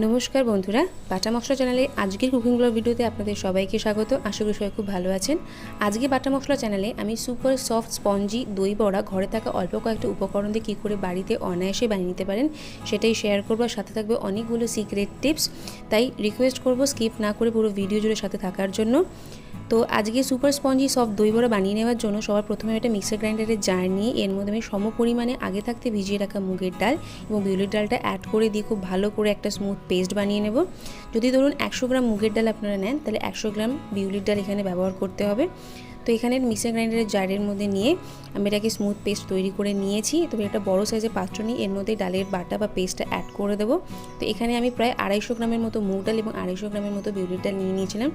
নমস্কার বন্ধুরা, বাটা মশলা চ্যানেলে আজকের কুকিং ব্লগ ভিডিওতে আপনাদের সবাইকে স্বাগত। আশা করি সবাই খুব ভালো আছেন। আজকে বাটা মশলা চ্যানেলে আমি সুপার সফট স্পঞ্জি, দই বড়া, ঘরে থাকা অল্প কয়েকটা উপকরণ দিয়ে কী করে বাড়িতে অনায়াসে বানিয়ে নিতে পারেন সেটাই শেয়ার করব। সাথে থাকবে অনেকগুলো সিক্রেট টিপস তাই রিকোয়েস্ট করব স্কিপ না করে পুরো ভিডিও জুড়ে সাথে থাকার জন্য। তো আজকে সুপার স্পঞ্জি, সফট দই বড়া বানিয়ে নেওয়ার জন্য সবার প্রথমে একটা মিক্সার গ্রাইন্ডারের জার নিয়ে এর মধ্যে আমি সম পরিমাণে আগে থাকতে ভিজিয়ে রাখা মুগের ডাল এবং বিউলির ডালটা অ্যাড করে দিয়ে খুব ভালো করে একটা স্মুথ পেস্ট বানিয়ে নেব। যদি ধরুন একশো গ্রাম মুগের ডাল আপনারা নেন, তাহলে একশো গ্রাম বিউলির ডাল এখানে ব্যবহার করতে হবে। তো এখানে মিক্সার গ্রাইন্ডারের জারের মধ্যে নিয়ে আমি এটাকে স্মুথ পেস্ট তৈরি করে নিয়েছি। তবে একটা বড় সাইজের পাত্র নিয়ে এর মধ্যে ডালের বাটা বা পেস্টটা অ্যাড করে দেবো। তো এখানে আমি প্রায় আড়াইশো গ্রামের মতো মুগ ডাল এবং আড়াইশো গ্রামের মতো বিউলির ডাল নিয়ে নিয়েছিলাম।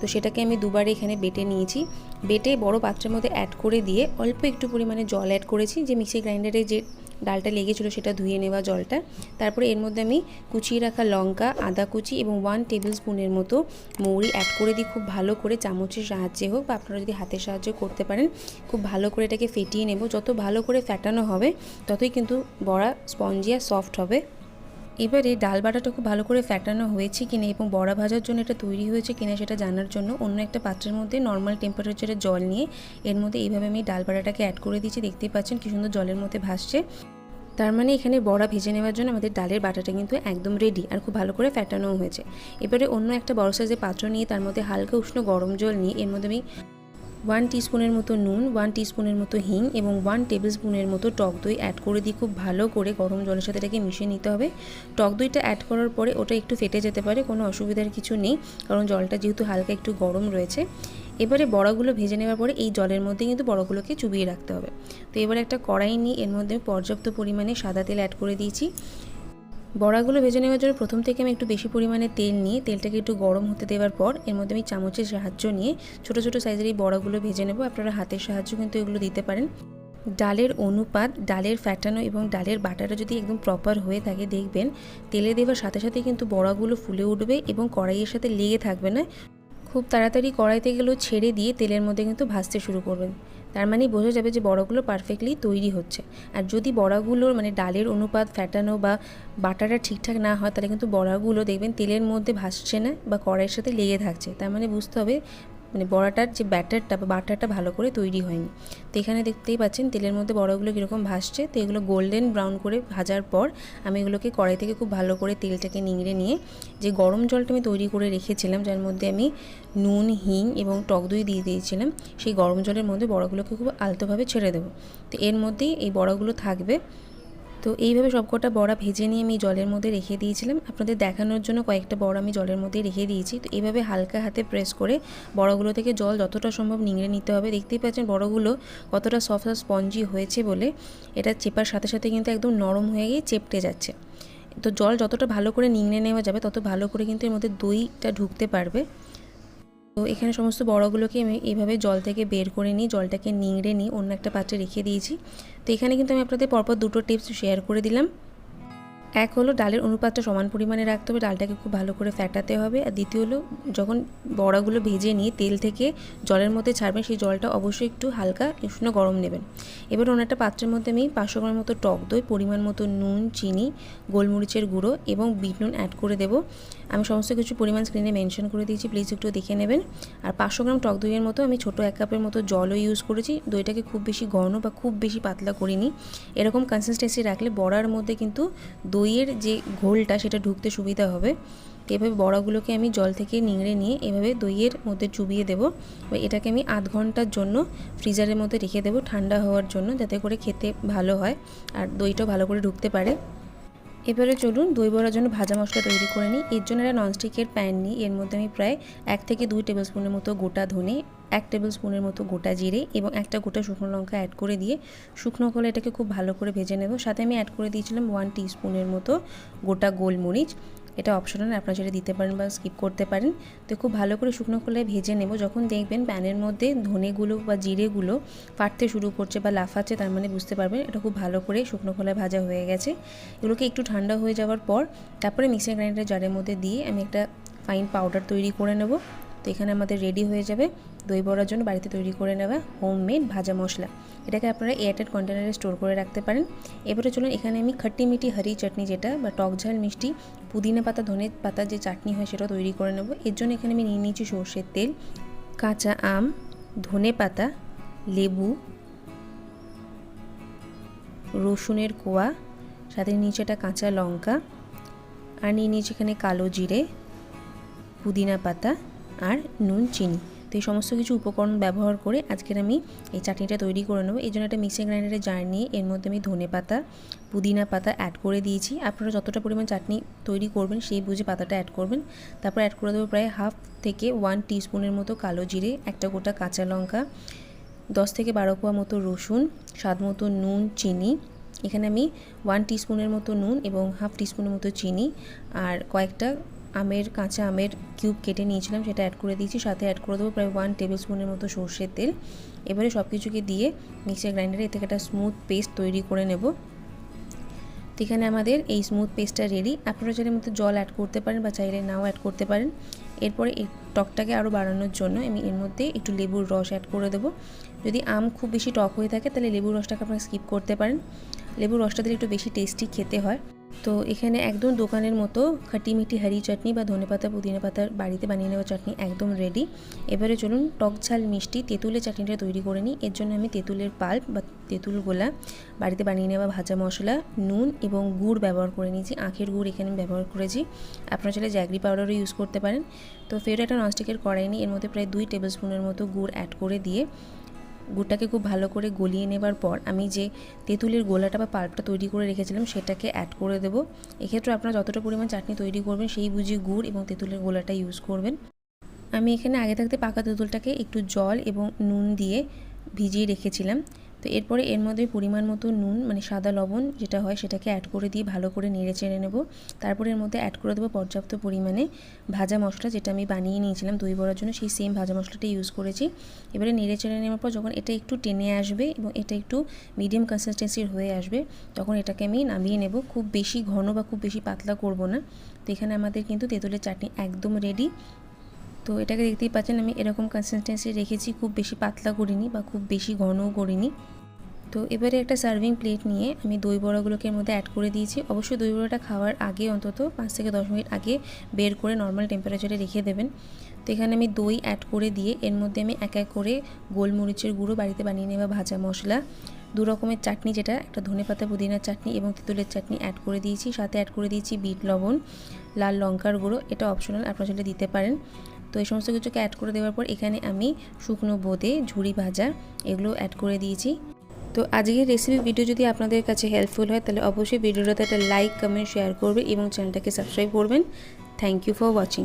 তো সেটাকে আমি দুবারে এখানে বেটে নিয়েছি। বেটে বড় পাত্রের মধ্যে অ্যাড করে দিয়ে অল্প একটু পরিমাণে জল অ্যাড করেছি। যে মিক্সি গ্রাইন্ডারে যে ডালটা লেগেছিলো সেটা ধুয়ে নেওয়া জলটা। তারপরে এর মধ্যে আমি কুচিয়ে রাখা লঙ্কা, আদা কুচি এবং ওয়ান টেবিল স্পুনের মতো মৌরি অ্যাড করে দিই খুব ভালো করে চামচের সাহায্যে হোক বা আপনারা যদি হাতের সাহায্যে করতে পারেন, খুব ভালো করে এটাকে ফেটিয়ে নেব। যত ভালো করে ফ্যাটানো হবে, ততই কিন্তু বড়া স্পঞ্জিয়া সফট হবে। এবারে ডাল বাটাটা খুব ভালো করে ফ্যাটানো হয়েছে কিনা এবং বড়া ভাজার জন্য এটা তৈরি হয়েছে কিনা সেটা জানার জন্য অন্য একটা পাত্রের মধ্যে নর্মাল টেম্পারেচারে জল নিয়ে এর মধ্যে এইভাবে আমি ডাল বাটাটাকে অ্যাড করে দিয়েছি। দেখতেই পাচ্ছেন কী সুন্দর জলের মধ্যে ভাসছে। তার মানে এখানে বড়া ভেজে নেওয়ার জন্য আমাদের ডালের বাটাটা কিন্তু একদম রেডি আর খুব ভালো করে ফ্যাটানোও হয়েছে। এবারে অন্য একটা বড় সাইজের পাত্র নিয়ে তার মধ্যে হালকা উষ্ণ গরম জল নিয়ে এর মধ্যে আমি ওয়ান টিস্পুনের মতো নুন, ওয়ান টিস্পুনের মতো হিং এবং ওয়ান টেবিল স্পুনের মতো টক দই অ্যাড করে দিয়ে খুব ভালো করে গরম জলের সাথে এটাকে মিশিয়ে নিতে হবে। টক দইটা অ্যাড করার পরে ওটা একটু ফেটে যেতে পারে, কোনো অসুবিধার কিছু নেই, কারণ জলটা যেহেতু হালকা একটু গরম রয়েছে। এবারে বড়াগুলো ভেজে নেওয়ার পরে এই জলের মধ্যে কিন্তু বড়াগুলোকে চুবিয়ে রাখতে হবে। তো এবারে একটা কড়াই নিয়ে এর মধ্যে পর্যাপ্ত পরিমাণে সাদা তেল অ্যাড করে দিয়েছি। বড়াগুলো ভেজে নেওয়ার জন্য প্রথম থেকে আমি একটু বেশি পরিমাণে তেল নিয়ে তেলটাকে একটু গরম হতে দেওয়ার পর এর মধ্যে আমি চামচের সাহায্য নিয়ে ছোটো ছোটো সাইজের এই বড়াগুলো ভেজে নেব। আপনারা হাতের সাহায্য কিন্তু এগুলো দিতে পারেন। ডালের অনুপাত, ডালের ফ্যাটানো এবং ডালের বাটাটা যদি একদম প্রপার হয়ে থাকে দেখবেন, তেলে দেওয়ার সাথে সাথে কিন্তু বড়াগুলো ফুলে উঠবে এবং কড়াইয়ের সাথে লেগে থাকবে না। খুব তাড়াতাড়ি কড়াইতে গেলেও ছেড়ে দিয়ে তেলের মধ্যে কিন্তু ভাজতে শুরু করবেন। তার মানে বোঝা যাবে যে বড়াগুলো পারফেক্টলি তৈরি হচ্ছে। আর যদি বড়াগুলোর মানে ডালের অনুপাত ফ্যাটানো বা বাটাটা ঠিকঠাক না হয়, তাহলে কিন্তু বড়াগুলো দেখবেন তেলের মধ্যে ভাসছে না বা কড়াইয়ের সাথে লেগে থাকছে। তার মানে বুঝতে হবে মানে বড়াটার যে ব্যাটারটা বা বাটারটা ভালো করে তৈরি হয়নি। তো এখানে দেখতেই পাচ্ছেন তেলের মধ্যে বড়াগুলো কীরকম ভাসছে। তো এগুলো গোল্ডেন ব্রাউন করে ভাজার পর আমি এগুলোকে কড়াই থেকে খুব ভালো করে তেলটাকে নিংড়ে নিয়ে যে গরম জলটা আমি তৈরি করে রেখেছিলাম, যার মধ্যে আমি নুন, হিং এবং টক দই দিয়ে দিয়েছিলাম, সেই গরম জলের মধ্যে বড়াগুলোকে খুব আলতোভাবে ছেড়ে দেবো। তো এর মধ্যেই এই বড়াগুলো থাকবে। তো এইভাবে সবকটা বড়া ভেজে নিয়ে আমি জলের মধ্যে রেখে দিয়েছিলাম। আপনাদের দেখানোর জন্য কয়েকটা বড়া আমি জলের মধ্যে রেখে দিয়েছি। তো এইভাবে হালকা হাতে প্রেস করে বড়াগুলো থেকে জল যতটা সম্ভব নিংড়ে নিতে হবে। দেখতেই পাচ্ছেন বড়াগুলো কতটা সফট আর স্পঞ্জি হয়েছে বলে এটা চেপার সাথে সাথে কিন্তু একদম নরম হয়ে গিয়ে চেপটে যাচ্ছে। তো জল যতটা ভালো করে নিংড়ে নেওয়া যাবে, তত ভালো করে কিন্তু এর মধ্যে দইটা ঢুকতে পারবে। তো এখানে সমস্ত বড়গুলোকে আমি এইভাবে জল থেকে বের করে নিই, জলটাকে নিংড়ে নিই, অন্য একটা পাত্রে রেখে দিয়েছি। তো এখানে কিন্তু আমি আপনাদের পরপর দুটো টিপস শেয়ার করে দিলাম। এক হলো ডালের অনুপাতটা সমান পরিমাণে রাখতে হবে, ডালটাকে খুব ভালো করে ফ্যাটাতে হবে। আর দ্বিতীয় হলো যখন বড়াগুলো ভেজে নিয়ে তেল থেকে জলের মধ্যে ছাড়বেন, সেই জলটা অবশ্যই একটু হালকা উষ্ণ গরম নেবেন। এবার অন্য একটা পাত্রের মধ্যে আমি পাঁচশো গ্রাম মতো টক দই, পরিমাণ মতো নুন, চিনি, গোলমরিচের গুঁড়ো এবং বিট নুন অ্যাড করে দেবো। আমি সমস্ত কিছু পরিমাণ স্ক্রিনে মেনশন করে দিয়েছি প্লিজ একটু দেখে নেবেন। আর পাঁচশো গ্রাম টক দইয়ের মতো আমি ছোটো এক কাপের মতো জলও ইউজ করেছি। দইটাকে খুব বেশি ঘন বা খুব বেশি পাতলা করিনি। এরকম কনসিস্টেন্সি রাখলে বড়ার মধ্যে কিন্তু দইয়ের যে ঘোলটা সেটা ঢুকতে সুবিধা হবে। এভাবে বড়াগুলোকে আমি জল থেকে নিংড়ে নিয়ে এভাবে দইয়ের মধ্যে চুবিয়ে দেবো। এটাকে আমি আধ ঘণ্টার জন্য ফ্রিজারের মধ্যে রেখে দেবো ঠান্ডা হওয়ার জন্য, যাতে করে খেতে ভালো হয়। আর দইটাও ভালো করে ঢুকতে পারে। এবারে চলুন দই বড়ার জন্য ভাজা মশলা তৈরি করে নিই। এর জন্য একটা ননস্টিকের প্যান নিই। এর মধ্যে আমি প্রায় এক থেকে দুই টেবিল স্পুনের মতো গোটা ধনে, এক টেবিল স্পুনের মতো গোটা জিরে এবং একটা গোটা শুকনো লঙ্কা অ্যাড করে দিয়ে শুকনো করে এটাকে খুব ভালো করে ভেজে নেব। সাথে আমি অ্যাড করে দিয়েছিলাম ওয়ান স্পুনের মতো গোটা গোলমরিচ। এটা অপশনাল আপনারা যেটা দিতে পারেন বা স্কিপ করতে পারেন। তো খুব ভালো করে শুকনো খোলায় ভেজে নেব। যখন দেখবেন প্যানের মধ্যে ধনেগুলো বা জিরেগুলো ফাটতে শুরু করছে বা লাফাচ্ছে, তার মানে বুঝতে পারবেন এটা খুব ভালো করে শুকনো খোলায় ভাজা হয়ে গেছে। এগুলোকে একটু ঠান্ডা হয়ে যাওয়ার পর তারপরে মিক্সার গ্রাইন্ডার জারের মধ্যে দিয়ে আমি একটা ফাইন পাউডার তৈরি করে নেব। তো এখানে আমাদের রেডি হয়ে যাবে। দই বড়ার জন্য বাড়িতে তৈরি করে নেওয়া হোমমেড ভাজা মশলা। এটাকে আপনারা এয়ারটাইট কন্টেনারে স্টোর করে রাখতে পারেন। এবারে চলুন এখানে আমি খট্টি মিটি হরি চাটনি যেটা বা টক ঝাল মিষ্টি পুদিনা পাতা, ধনে পাতা যে চাটনি হয় সেটা তৈরি করে নেব। এর জন্য এখানে আমি নিয়ে নিয়েছি সর্ষের তেল, কাঁচা আম, ধনে পাতা, লেবু, রসুনের কোয়া, সাথে নিচে একটা কাঁচা লঙ্কা, আর নিয়ে নিয়েছি এখানে কালো জিরে, পুদিনা পাতা, আর নুন, চিনি। তো এই সমস্ত কিছু উপকরণ ব্যবহার করে আজকের আমি এই চাটনিটা তৈরি করে নেব। এই জন্য একটা মিক্সিং গ্রাইন্ডারে জার নিয়ে এর মধ্যে আমি ধনে পাতা, পুদিনা পাতা অ্যাড করে দিয়েছি। আপনারা যতটা পরিমাণ চাটনি তৈরি করবেন সেই বুঝে পাতাটা অ্যাড করবেন। তারপর অ্যাড করে দেবো প্রায় হাফ থেকে ওয়ান টিস্পুনের মতো কালো জিরে, একটা গোটা কাঁচা লঙ্কা, দশ থেকে বারো কোয়া মতো রসুন, স্বাদ মতো নুন, চিনি। এখানে আমি ওয়ান টিস্পুনের মতো নুন এবং হাফ টিস্পুনের মতো চিনি আর কয়েকটা আমের কাঁচা আমের কিউব কেটে নিয়েছিলাম, সেটা অ্যাড করে দিয়েছি, সাথে অ্যাড করে দেবো প্রায় ওয়ান টেবিল স্পুনের মতো সর্ষের তেল। এবারে সব কিছুকে দিয়ে মিক্সার গ্রাইন্ডারে এ থেকে একটা স্মুথ পেস্ট তৈরি করে নেব। তো এখানে আমাদের এই স্মুথ পেস্টটা রেডি আপনারা চাইলে মধ্যে জল অ্যাড করতে পারেন বা চাইলে নাও অ্যাড করতে পারেন। এরপরে এই টকটাকে আরও বাড়ানোর জন্য আমি এর মধ্যে একটু লেবুর রস অ্যাড করে দেবো। যদি আম খুব বেশি টক হয়ে থাকে, তাহলে লেবুর রসটাকে আপনারা স্কিপ করতে পারেন। লেবুর রসটা দিলে একটু বেশি টেস্টি খেতে হয়। তো এখানে একদম দোকানের মতো মিঠি হারি চাটনি বা ধনেপাতা পুদিনা পাতার বাড়িতে বানিয়ে নেওয়া চাটনি একদম রেডি এবারে চলুন টক ঝাল মিষ্টি তেঁতুলের চাটনিটা তৈরি করে নিই। এর জন্য আমি তেঁতুলের পাল্প বা তেঁতুল গোলা, বাড়িতে বানিয়ে নেওয়া ভাজা মশলা, নুন এবং গুড় ব্যবহার করে নিয়েছি। আখের গুড় এখানে ব্যবহার করেছি। আপনারা চাইলে জ্যাগরি পাউডারও ইউজ করতে পারেন। তো ফের একটা ননস্টিকের কড়াই নিই এর মধ্যে প্রায় দুই টেবিল স্পুনের মতো গুড় অ্যাড করে দিয়ে গুড়টাকে খুব ভালো করে গলিয়ে নেবার পর আমি যে তেঁতুলের গোলাটা বা পাল্পটা তৈরি করে রেখেছিলাম, সেটাকে অ্যাড করে দেবো। এক্ষেত্রে আপনারা যতটা পরিমাণ চাটনি তৈরি করবেন, সেই বুঝে গুড় এবং তেঁতুলের গোলাটা ইউজ করবেন। আমি এখানে আগে থাকতে পাকা তেঁতুলটাকে একটু জল এবং নুন দিয়ে ভিজিয়ে রেখেছিলাম। তো এরপরে এর মধ্যে পরিমাণ মতো নুন মানে সাদা লবণ যেটা হয় সেটাকে অ্যাড করে দিয়ে ভালো করে নেড়ে চেড়ে নেব। তারপরে এর মধ্যে অ্যাড করে দেবো পর্যাপ্ত পরিমাণে ভাজা মশলা যেটা আমি বানিয়ে নিয়েছিলাম দই বড়ার জন্য, সেই সেম ভাজা মশলাটা ইউজ করেছি। এবারে নেড়ে চেড়ে নেওয়ার পর যখন এটা একটু টেনে আসবে এবং এটা একটু মিডিয়াম কনসিস্টেন্সির হয়ে আসবে, তখন এটাকে আমি নামিয়ে নেব। খুব বেশি ঘন বা খুব বেশি পাতলা করব না। তো এখানে আমাদের কিন্তু তেঁতুলের চাটনি একদম রেডি তো এটাকে দেখতেই পাচ্ছেন আমি এরকম কনসিস্টেন্সি রেখেছি, খুব বেশি পাতলা করিনি বা খুব বেশি ঘনও করিনি। তো এবারে একটা সার্ভিং প্লেট নিয়ে আমি দই বড়াগুলোকে এর মধ্যে অ্যাড করে দিয়েছি। অবশ্যই দই বড়াটা খাওয়ার আগে অন্তত পাঁচ থেকে দশ মিনিট আগে বের করে নর্মাল টেম্পারেচারে রেখে দেবেন। তো এখানে আমি দই অ্যাড করে দিয়ে এর মধ্যে আমি এক এক করে গোলমরিচের গুঁড়ো বাড়িতে বানিয়ে নেওয়া ভাজা মশলা। দু রকমের চাটনি যেটা, একটা ধনে পাতা পুদিনার চাটনি এবং তেঁতুলের চাটনি অ্যাড করে দিয়েছি। সাথে অ্যাড করে দিয়েছি বিট লবণ, লাল লঙ্কার গুঁড়ো, এটা অপশনাল আপনারা চাইলে দিতে পারেন। তো এই সমস্ত কিছুকে অ্যাড করে দেওয়ার পর এখানে আমি শুকনো বোঁদে ঝুড়ি ভাজা এগুলো অ্যাড করে দিয়েছি। তো আজকের রেসিপি ভিডিও যদি আপনাদের কাছে হেল্পফুল হয়, তাহলে অবশ্যই ভিডিওটাতে একটা লাইক কমেন্ট শেয়ার করবে এবং চ্যানেলটাকে সাবস্ক্রাইব করবেন। Thank you for watching